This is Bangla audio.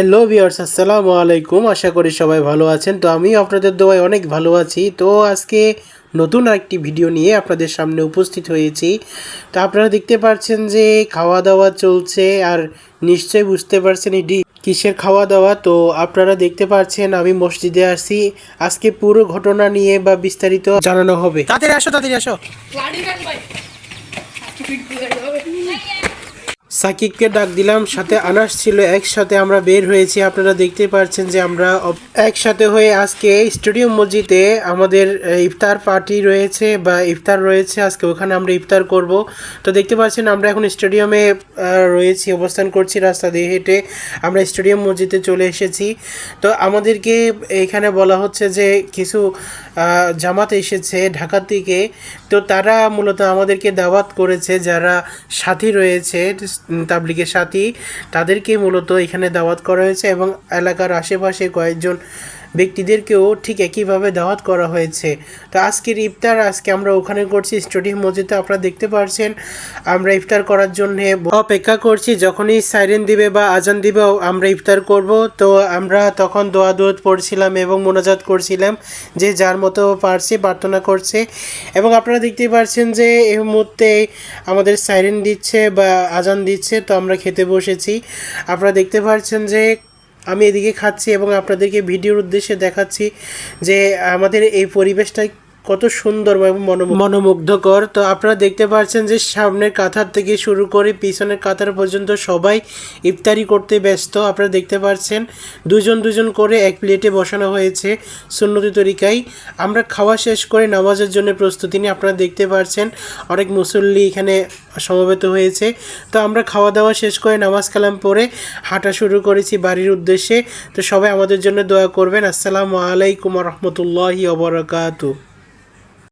হ্যালো ভিউয়ার্স আসসালামু আলাইকুম। আশা করি সবাই ভালো আছেন। তো আমি আপনাদের দোয়ায় অনেক ভালো আছি। তো আজকে নতুন একটি ভিডিও নিয়ে আপনাদের সামনে উপস্থিত হয়েছি। তো আপনারা দেখতে পাচ্ছেন যে খাওয়া দাওয়া চলছে আর নিশ্চয়ই বুঝতে পারছেন এটি কিসের খাওয়া দাওয়া তো আপনারা দেখতে পাচ্ছেন আমি মসজিদে আসি। আজকে পুরো ঘটনা নিয়ে বা বিস্তারিত জানানো হবে। তাদের আসো তাদের আসো। সাকিবকে ডাক দিলাম, সাথে আনাস ছিল, একসাথে আমরা বের হয়েছি। আপনারা দেখতে পাচ্ছেন যে আমরা একসাথে হয়ে আজকে স্টেডিয়াম মসজিদে আমাদের ইফতার পার্টি রয়েছে বা ইফতার রয়েছে। আজকে ওখানে আমরা ইফতার করব। তো দেখতে পাচ্ছেন আমরা এখন স্টেডিয়ামে রয়েছি, অবস্থান করছি রাস্তা দিয়ে হেঁটে। আমরা স্টেডিয়াম মসজিদে চলে এসেছি। তো আমাদেরকে এখানে বলা হচ্ছে যে কিছু জামাত এসেছে ঢাকা থেকে তো তারা মূলত আমাদেরকে দাওয়াত করেছে, যারা সাথী রয়েছে। তাবলিগের সাথী তাদেরকে মূলত এখানে দাওয়াত করা হয়েছে এবং এলাকার আশেপাশে কয়েকজন ব্যক্তিদেরকেও ঠিক একইভাবে দাওয়াত করা হয়েছে। তো আজকের ইফতার আজকে আমরা ওখানে করছি। স্টেডিয়াম মসজিদে আপনারা দেখতে পাচ্ছেন আমরা ইফতার করার জন্যে অপেক্ষা করছি। যখনই সাইরেন দিবে বা আজান দিবে, আমরা ইফতার করব। তো আমরা তখন দোয়া দোয়াত পড়ছিলাম এবং মোনাজাত করছিলাম যে যার মতো পারছে, প্রার্থনা করছে। এবং আপনারা দেখতেই পাচ্ছেন যে এই মুহূর্তে আমাদের সাইরেন দিচ্ছে বা আজান দিচ্ছে। তো আমরা খেতে বসেছি। আপনারা দেখতে পাচ্ছেন যে আমি এদিকে খাচ্ছি এবং আপনাদেরকে ভিডিওর উদ্দেশ্যে দেখাচ্ছি যে আমাদের এই পরিবেশটা কত সুন্দর মনোমুগ্ধকর। তো আপনারা দেখতে পাচ্ছেন যে সামনের কাতার থেকে শুরু করে পিছনের কাতার পর্যন্ত সবাই ইফতারি করতে ব্যস্ত। আপনারা দেখতে পাচ্ছেন দুজন দুজন করে এক প্লেটে বসানো হয়েছে সুন্নতি তরিকায়। আমরা খাওয়া শেষ করে নামাজের জন্য প্রস্তুতি নিয়ে আপনারা দেখতে পাচ্ছেন অনেক মুসল্লি এখানে সমবেত হয়েছে। তো আমরা খাওয়া দাওয়া শেষ করে নামাজ কালাম পরে হাঁটা শুরু করেছি বাড়ির উদ্দেশ্যে। তো সবাই আমাদের জন্য দোয়া করবেন। আসসালামু আলাইকুম রহমতুল্লাহি ওবরাকাতু